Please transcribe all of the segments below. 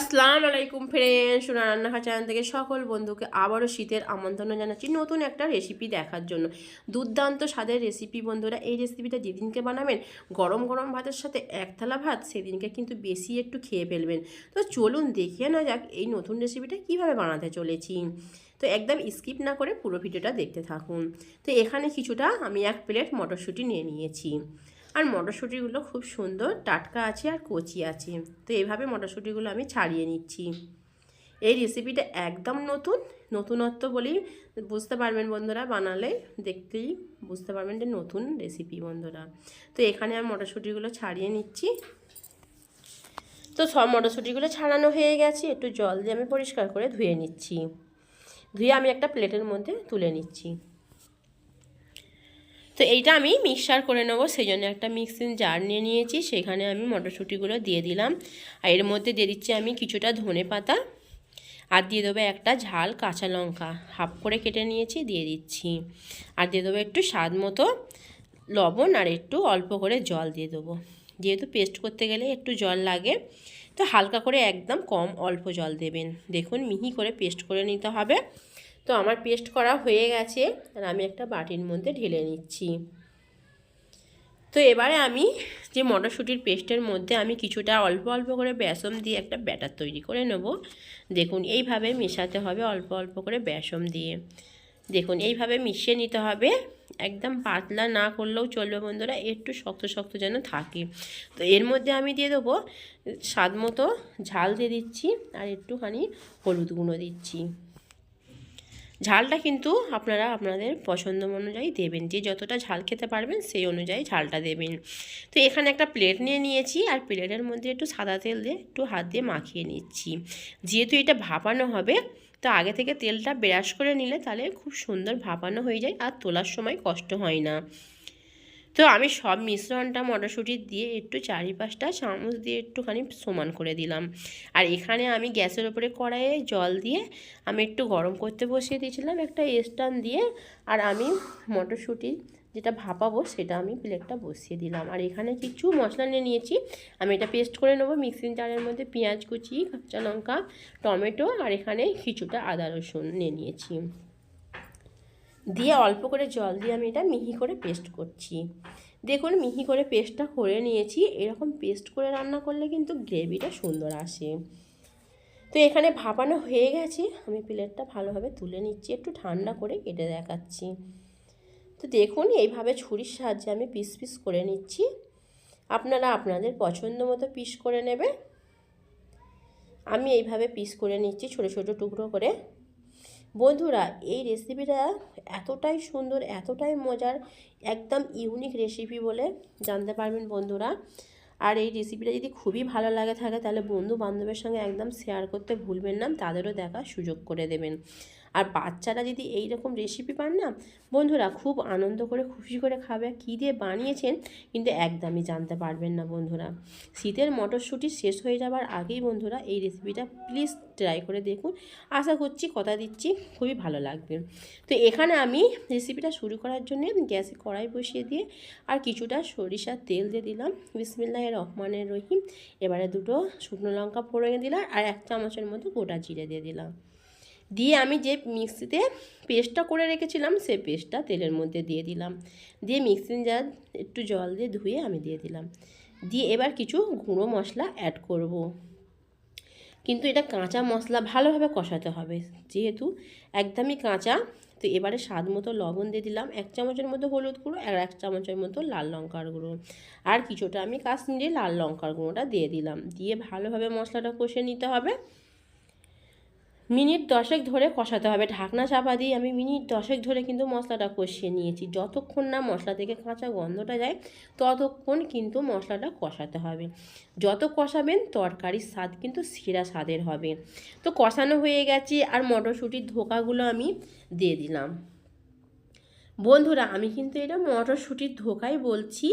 আসসালামু আলাইকুম ফ্রেন্ড সোনা রান্নাঘর চ্যানেল থেকে সকল বন্ধুকে আবারও শীতের আমন্ত্রণ জানাচ্ছি নতুন একটা রেসিপি দেখার জন্য। দুর্দান্ত স্বাদের রেসিপি বন্ধুরা, এই রেসিপিটা যেদিনকে বানাবেন, গরম গরম ভাতের সাথে এক থালা ভাত, সেদিনকে কিন্তু বেশি একটু খেয়ে ফেলবেন। তো চলুন দেখিয়ে না যাক এই নতুন রেসিপিটা কীভাবে বানাতে চলেছি। তো একদম স্কিপ না করে পুরো ভিডিওটা দেখতে থাকুন। তো এখানে কিছুটা আমি এক প্লেট মটরশুঁটি নিয়ে নিয়েছি। আর মটরশুঁটিগুলো খুব সুন্দর, টাটকা আছে আর কচি আছে। তো এইভাবে মটরশুঁটিগুলো আমি ছাড়িয়ে নিচ্ছি। এই রেসিপিটা একদম নতুন, নতুনত্ব বলেই বুঝতে পারবেন বন্ধুরা বানালে, দেখতেই বুঝতে পারবেন যে নতুন রেসিপি বন্ধুরা। তো এখানে আমি মটরশুঁটিগুলো ছাড়িয়ে নিচ্ছি। তো সব মটরশুঁটিগুলো ছাড়ানো হয়ে গেছে, একটু জল দিয়ে আমি পরিষ্কার করে ধুয়ে নিচ্ছি। ধুয়ে আমি একটা প্লেটের মধ্যে তুলে নিচ্ছি। তো এইটা আমি মিক্সার করে নেব সেই জন্য একটা মিক্সিং জার নিয়ে নিয়েছি, সেখানে আমি মটরশুঁটিগুলো দিয়ে দিলাম। আর এর মধ্যে দিয়ে দিচ্ছি আমি কিছুটা ধনে পাতা, আর দিয়ে দেবো একটা ঝাল কাঁচা লঙ্কা। হাফ করে কেটে নিয়েছি, দিয়ে দিচ্ছি। আর দিয়ে দেবো একটু স্বাদ মতো লবণ, আর একটু অল্প করে জল দিয়ে দেবো। যেহেতু পেস্ট করতে গেলে একটু জল লাগে, তো হালকা করে একদম কম অল্প জল দেবেন। দেখুন, মিহি করে পেস্ট করে নিতে হবে। তো আমার পেস্ট করা হয়ে গেছে আর আমি একটা বাটির মধ্যে ঢেলে নিচ্ছি। তো এবারে আমি যে মটরশুঁটির পেস্টের মধ্যে আমি কিছুটা অল্প অল্প করে বেসম দিয়ে একটা ব্যাটার তৈরি করে নেব। দেখুন, এইভাবে মেশাতে হবে অল্প অল্প করে বেসম দিয়ে। দেখুন, এইভাবে মিশিয়ে নিতে হবে। একদম পাতলা না করলেও চলবে বন্ধুরা, একটু শক্ত শক্ত যেন থাকে। তো এর মধ্যে আমি দিয়ে দেবো স্বাদ মতো ঝাল দিয়ে দিচ্ছি আর একটুখানি হলুদ গুঁড়ো দিচ্ছি। ঝালটা কিন্তু আপনারা আপনাদের পছন্দ অনুযায়ী দেবেন। যে যতটা ঝাল খেতে পারবেন সেই অনুযায়ী ঝালটা দেবেন। তো এখানে একটা প্লেট নিয়ে নিয়েছি আর প্লেটের মধ্যে একটু সাদা তেল দিয়ে একটু হাত দিয়ে মাখিয়ে নিচ্ছি। যেহেতু এটা ভাপানো হবে, তো আগে থেকে তেলটা ব্রাশ করে নিলে তাহলে খুব সুন্দর ভাপানো হয়ে যায় আর তোলার সময় কষ্ট হয় না। তো আমি সব মিশ্রণটা মটরশুঁটি দিয়ে একটু চারিপাশটা চামচ দিয়ে একটুখানি সমান করে দিলাম। আর এখানে আমি গ্যাসের ওপরে কড়াইয়ে জল দিয়ে আমি একটু গরম করতে বসিয়ে দিয়েছিলাম একটা স্টান দিয়ে। আর আমি মটরশুঁটি যেটা ভাপাবো সেটা আমি প্লেটটা বসিয়ে দিলাম। আর এখানে কিছু মশলা নিয়ে নিয়েছি। আমি এটা পেস্ট করে নেব মিক্সিং জারের মধ্যে পেঁয়াজ কুচি, কাঁচা লঙ্কা, টমেটো আর এখানে কিছুটা আদা রসুন নিয়ে নিয়েছি। দিয়ে অল্প করে জল দিয়ে আমি এটা মিহি করে পেস্ট করছি। দেখুন, মিহি করে পেস্টটা করে নিয়েছি। এরকম পেস্ট করে রান্না করলে কিন্তু গ্রেভিটা সুন্দর আসে। তো এখানে ভাপানো হয়ে গেছে। আমি প্লেটটা ভালোভাবে তুলে নিচ্ছি, একটু ঠান্ডা করে কেটে দেখাচ্ছি। তো দেখুন, এইভাবে ছুরির সাহায্যে আমি পিস পিস করে নিচ্ছি। আপনারা আপনাদের পছন্দ মতো পিস করে নেবে আমি এইভাবে পিস করে নিচ্ছি ছোটো ছোটো টুকরো করে। বন্ধুরা, এই রেসিপিটা এতটাই সুন্দর, এতটাই মজার, একদম ইউনিক রেসিপি বলে জানতে পারবেন বন্ধুরা। আর এই রেসিপিটা যদি খুবই ভালো লাগে থাকে, তাহলে বন্ধু বান্ধবের সঙ্গে একদম শেয়ার করতে ভুলবেন না, তাদেরও দেখার সুযোগ করে দেবেন। আর বাচ্চারা যদি এই রকম রেসিপি পান না, বন্ধুরা খুব আনন্দ করে, খুশি করে খাবে, কী দিয়ে বানিয়েছেন কিন্তু একদমই জানতে পারবেন না বন্ধুরা। শীতের মটরশুঁটি শেষ হয়ে যাবার আগেই বন্ধুরা এই রেসিপিটা প্লিজ ট্রাই করে দেখুন। আশা করছি কথা দিচ্ছি, খুবই ভালো লাগবে। তো এখানে আমি রেসিপিটা শুরু করার জন্য গ্যাসে কড়াই বসিয়ে দিয়ে আর কিছুটা সরিষার তেল দিয়ে দিলাম। বিসমিল্লাহ রহমানের রহিম। এবারে দুটো শুকনো লঙ্কা ফোড়ে দিলাম আর এক চামচের মতো গোটা জিরে দিয়ে দিলাম। দিয়ে আমি যে মিক্সিতে পেস্টটা করে রেখেছিলাম সেই পেস্টটা তেলের মধ্যে দিয়ে দিলাম। দিয়ে মিক্সিং জার একটু জল দিয়ে ধুয়ে আমি দিয়ে দিলাম। দিয়ে এবার কিছু গুঁড়ো মশলা অ্যাড করব। কিন্তু এটা কাঁচা মশলা ভালোভাবে কষাতে হবে। যেহেতু একদমই কাঁচা, তো এবারে স্বাদ মতো লবণ দিয়ে দিলাম, এক চামচের মতো হলুদ গুঁড়ো আর এক চামচের মতো লাল লঙ্কার গুঁড়ো। আর কিছুটা আমি কাশ্মীরি লাল লঙ্কার গুঁড়োটা দিয়ে দিলাম। দিয়ে ভালোভাবে মশলাটা কষে নিতে হবে। মিনিট দশেক ধরে কষাতে হবে। ঢাকনা চাপা দিয়ে আমি মিনিট দশেক ধরে কিন্তু মশলাটা কষিয়ে নিয়েছি। যতক্ষণ না মশলা থেকে কাঁচা গন্ধটা যায়, ততক্ষণ কিন্তু মশলাটা কষাতে হবে। যত কষাবেন, তরকারির স্বাদ কিন্তু সেরা স্বাদের হবে। তো কষানো হয়ে গেছে আর মটরশুঁটির ধোকাগুলো আমি দিয়ে দিলাম। বন্ধুরা, আমি কিন্তু এটা মটরশুঁটির ধোকাই বলছি।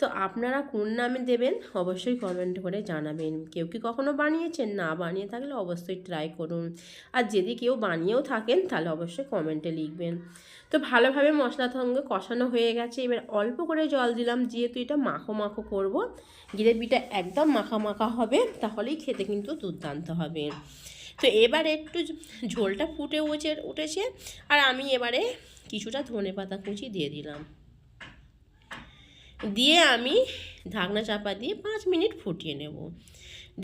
তো আপনারা কোন নামে দেবেন অবশ্যই কমেন্ট করে জানাবেন। কেউ কি কখনো বানিয়েছেন? না বানিয়ে থাকলে অবশ্যই ট্রাই করুন। আর যদি কেউ বানিয়েও থাকেন, তাহলে অবশ্যই কমেন্টে লিখবেন। তো ভালোভাবে মশলার সঙ্গে কষানো হয়ে গেছে। এবার অল্প করে জল দিলাম, যেহেতু এটা মাখো মাখো করব। গ্রেভিটা একদম মাখা মাখা হবে, তাহলেই খেতে কিন্তু দুর্দান্ত হবে। তো এবারে একটু ঝোলটা ফুটে উঠে উঠেছে, আর আমি এবারে কিছুটা ধনে পাতা কুচি দিয়ে দিলাম। দিয়ে আমি ঢাকনা চাপা দিয়ে পাঁচ মিনিট ফুটিয়ে নেব।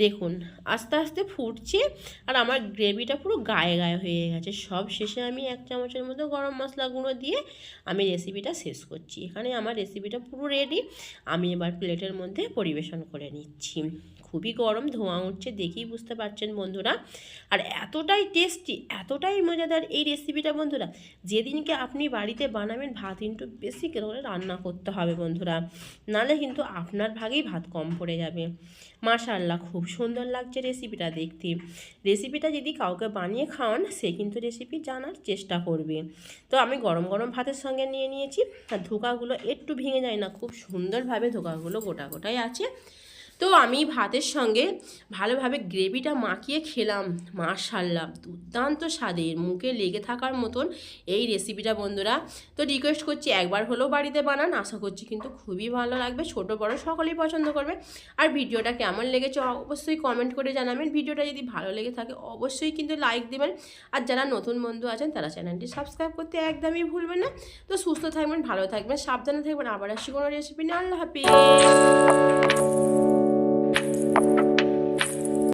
দেখুন, আস্তে আস্তে ফুটছে, আর আমার গ্রেভিটা পুরো গায়ে গায়ে হয়ে গেছে। সব শেষে আমি এক চামচের মতো গরম মশলা গুঁড়ো দিয়ে আমি রেসিপিটা শেষ করছি। এখানে আমার রেসিপিটা পুরো রেডি আমি এবার প্লেটের মধ্যে পরিবেশন করে নিচ্ছি। খুবই গরম, ধোঁয়া উঠছে দেখেই বুঝতে পারছেন বন্ধুরা। আর এতটাই টেস্টি এতটাই মজাদার এই রেসিপিটা বন্ধুরা, যেদিনকে আপনি বাড়িতে বানাবেন ভাত কিন্তু বেশি করে রান্না করতে হবে বন্ধুরা। নালে কিন্তু আপনার ভাগেই ভাত কম পড়ে যাবে। মাশাল্লাহ খুব সুন্দর লাগছে রেসিপিটা দেখতে। রেসিপিটা যদি কাউকে বানিয়ে খাওয়ান, সে কিন্তু রেসিপি জানার চেষ্টা করবে। তো আমি গরম গরম ভাতের সঙ্গে নিয়ে নিয়েছি, আর ধোকাগুলো একটু ভেঙে যায় না, খুব সুন্দরভাবে ধোকাগুলো গোটা গোটাই আছে। তো আমি ভাতের সঙ্গে ভালোভাবে গ্রেভিটা মাখিয়ে খেলাম মাশাল্লাহ দুর্দান্ত স্বাদের, মুখে লেগে থাকার মতন এই রেসিপিটা বন্ধুরা। তো রিকোয়েস্ট করছি একবার হলেও বাড়িতে বানান, আশা করছি কিন্তু খুবই ভালো লাগবে, ছোট বড় সকলেই পছন্দ করবে। আর ভিডিওটা কেমন লেগেছে অবশ্যই কমেন্ট করে জানাবেন, ভিডিওটা যদি ভালো লেগে থাকে অবশ্যই কিন্তু লাইক দেবেন। আর যারা নতুন বন্ধু আছেন, তারা চ্যানেলটি সাবস্ক্রাইব করতে একদমই ভুলবেন না। তো সুস্থ থাকবেন, ভালো থাকবেন, সাবধানে থাকবেন, আবার আসছি কোনো রেসিপি নিয়ে, আল্লাহ হাফিজ। you